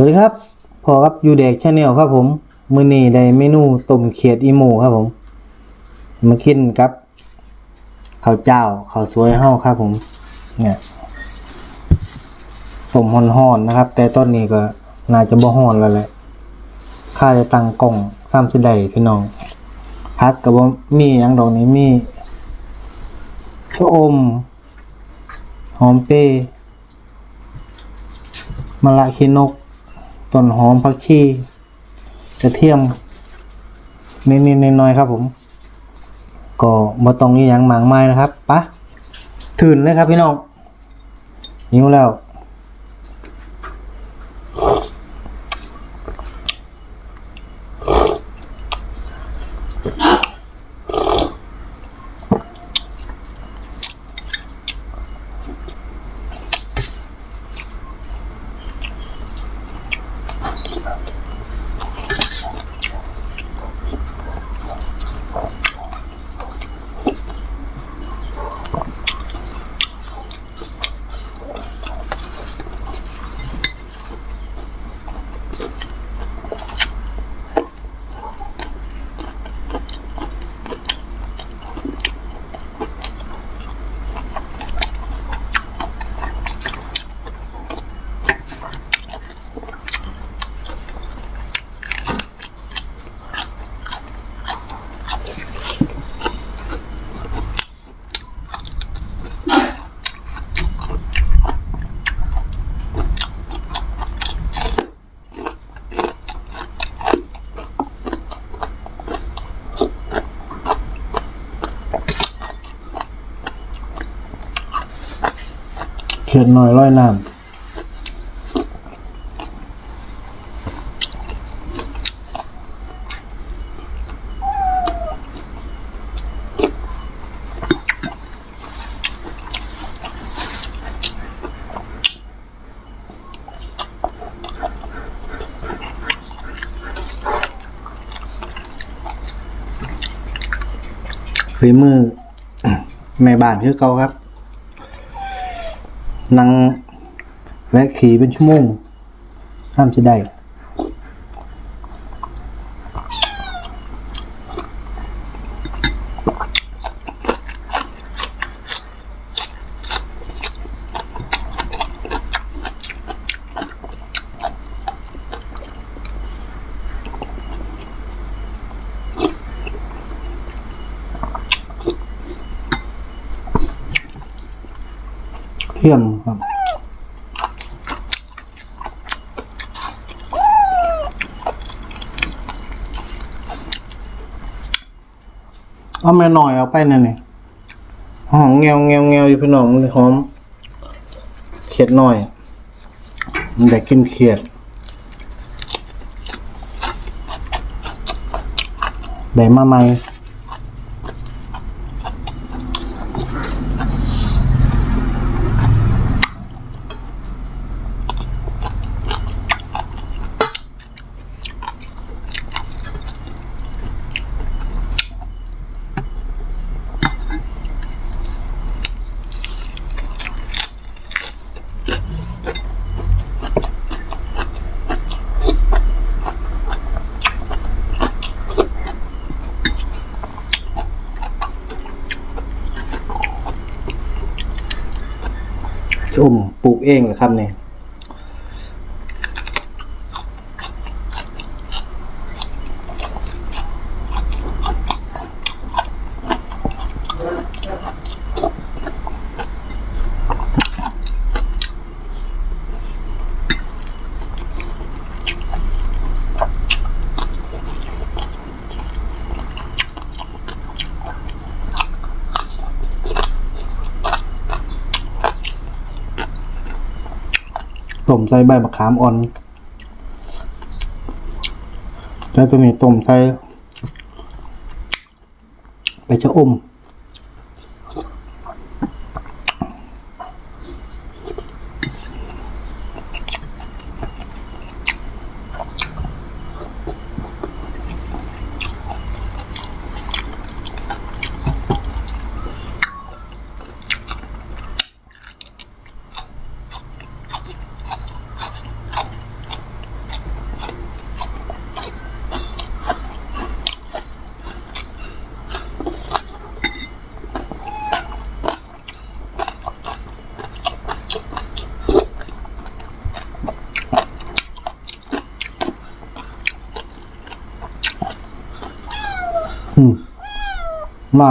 สวัสดีครับพอครับยูเด็กชาแนลครับผม มือนี้ได้เมนูต้มเขียดอีโมครับผม มากินกับข้าวเจ้าข้าวสวยเฮาครับผม เนี่ยต้มฮ้อนๆนะครับ แต่ตอนนี้ก็น่าจะบ่ฮ้อนแล้วแหละข้าจะตั้งกล้องซ้ำสิได้พี่น้องพักกับว่ามีหยังดอกนี้มีชะอม หอมเปมะละขีนก ต้นหอมผักชีกระเทียมนิดๆน้อยๆครับผม ก็บ่ต้องอีหยังหมากมายนะครับปะถืนเลยครับพี่น้องหิวแล้ว ขียดหน่อยร้อยน้ำฝีมือแม่บ้านคือเก่าครับ นั่งและขี่เป็นชั่วโมงห้ามจะได้ เทียมครับ เอาแม่หน่อยเอาไปนั่นนี่หอมเงียวเงียวเงียวอยู่พี่น้องหอม เขียดหน่อย มันได้กินเขียดได้มาใหม่ ชมปลูก เองเหรอครับเนี่ย ใส่ใบมะขามอ่อนแล้วจะมีต้มใส่ไปชะอม มา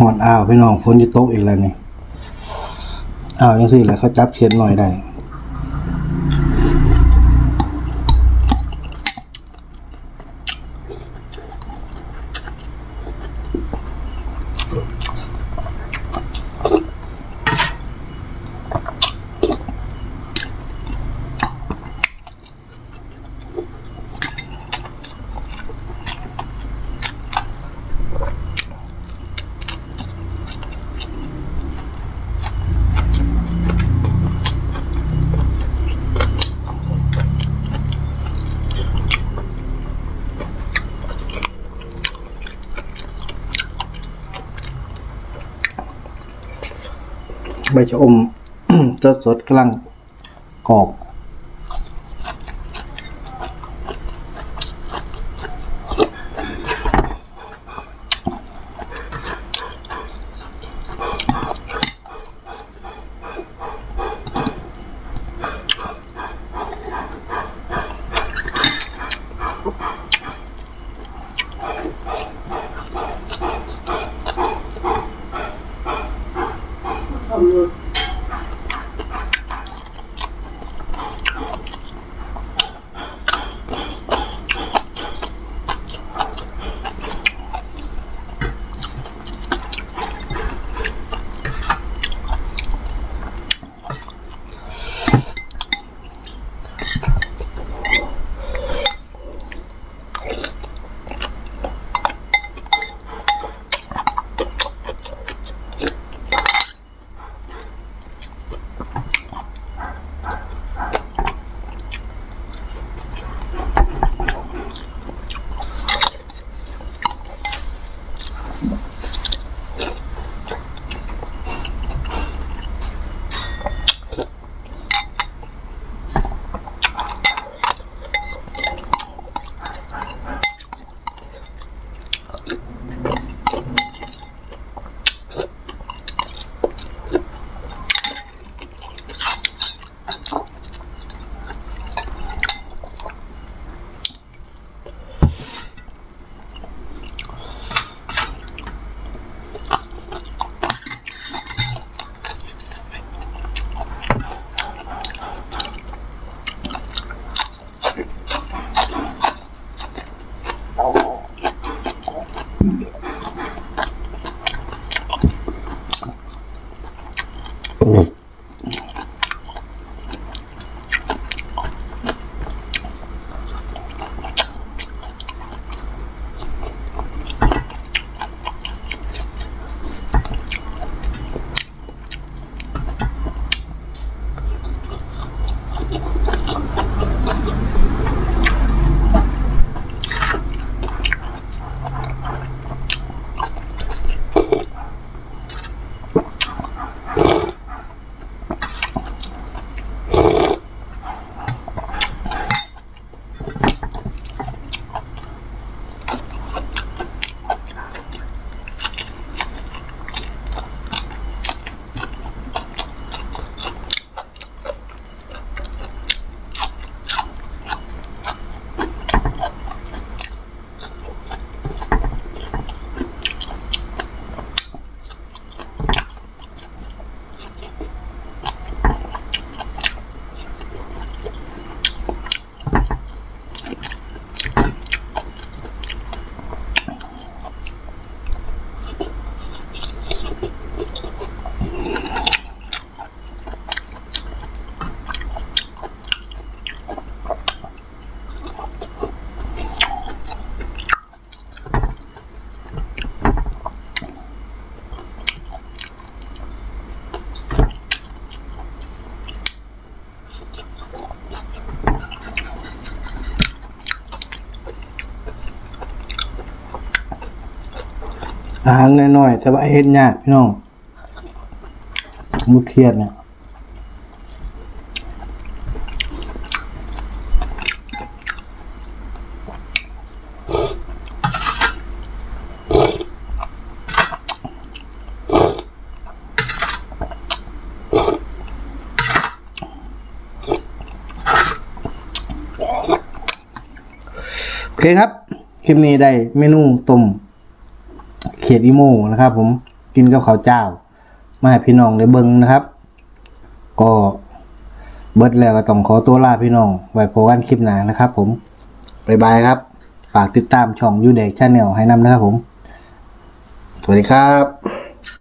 หอนอ้าวพี่น้องฝนที่ตกอีกแล้วนี่อ้าวยังสิแหละเขาจับเขียนหน่อยได้ ใบชะอม สดสดกำลังกรอบ อาหารน้อยๆแต่ว่าเฮ็ดยากพี่น้องมุเครียดเนี่ยโอเคครับ คลิปนี้ได้เมนูต้ม ขียดอีโมนะครับ ผมกินกับข้าวเจ้า มาให้พี่น้องได้เบิ้งนะครับ ก็เบิดแล้วก็ต้องขอตัวลาพี่น้อง ไว้พบกันคลิปหน้านะครับ ผมบ๊ายบายครับ ฝากติดตามช่องยูเด็กชาแนลให้นำนะครับผม สวัสดีครับ